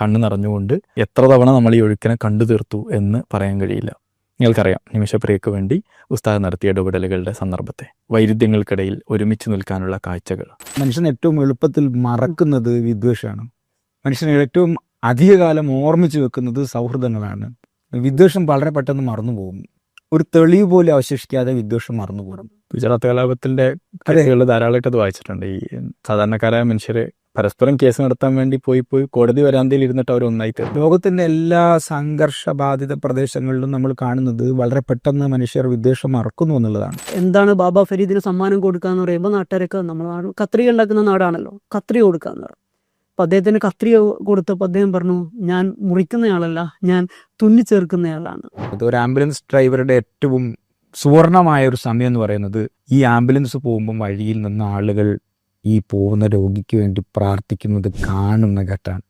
കണ്ണ് നിറഞ്ഞുകൊണ്ട് എത്ര തവണ നമ്മൾ ഈ ഒഴുക്കിനെ കണ്ടു തീർത്തു എന്ന് പറയാൻ കഴിയില്ല. നിങ്ങൾക്കറിയാം നിമിഷപ്രിയക്ക് വേണ്ടി ഉസ്താദ് നടത്തിയ ഇടപെടലുകളുടെ സന്ദർഭത്തെ വൈരുദ്ധ്യങ്ങൾക്കിടയിൽ ഒരുമിച്ച് നിൽക്കാനുള്ള കാഴ്ചകൾ. മനുഷ്യൻ ഏറ്റവും എളുപ്പത്തിൽ മറക്കുന്നത് വിദ്വേഷമാണ്. മനുഷ്യൻ ഏറ്റവും അധികകാലം ഓർമ്മിച്ചു വെക്കുന്നത് സൗഹൃദങ്ങളാണ്. വിദ്വേഷം വളരെ പെട്ടെന്ന് മറന്നു പോകും ഒരു തെളിവ് പോലും അവശേഷിക്കാതെ വിദ്വേഷം മറന്നു പോകും ഗുജറാത്ത് കലാപത്തിന്റെ കഥകൾ ധാരാളമായിട്ട് അത് വായിച്ചിട്ടുണ്ട്. ഈ സാധാരണക്കാരായ മനുഷ്യരെ പരസ്പരം കേസ് നടത്താൻ വേണ്ടി പോയി പോയി കോടതി വരാന്തയിൽ ഇരുന്നിട്ട് അവർ ഒന്നായി തീർന്നു ലോകത്തിന്റെ എല്ലാ സംഘർഷബാധിത പ്രദേശങ്ങളിലും നമ്മൾ കാണുന്നത് വളരെ പെട്ടെന്ന് മനുഷ്യർ വിദ്വേഷം മറക്കുന്നു എന്നുള്ളതാണ്. എന്താണ് ബാബ ഫരീദിന് സമ്മാനം കൊടുക്കുക എന്ന് പറയുമ്പോൾ നാട്ടുകാരൊക്കെ നമ്മൾ കത്രിക ഉണ്ടാക്കുന്ന നാടാണല്ലോ കത്രിക കൊടുക്കുക എന്ന് പറയും. അപ്പം അദ്ദേഹത്തിന് കത്രിക കൊടുത്തപ്പോൾ അദ്ദേഹം പറഞ്ഞു ഞാൻ മുറിക്കുന്നയാളല്ല ഞാൻ തുന്നിച്ചേർക്കുന്നയാളാണ്. അത് ഒരു ആംബുലൻസ് ഡ്രൈവറുടെ ഏറ്റവും സുവർണമായ ഒരു സമയം എന്ന് പറയുന്നത് ഈ ആംബുലൻസ് പോകുമ്പോൾ വഴിയിൽ നിന്ന് ആളുകൾ ഈ പോകുന്ന രോഗിക്ക് വേണ്ടി പ്രാർത്ഥിക്കുന്നത് കാണുന്ന ഘട്ടമാണ്.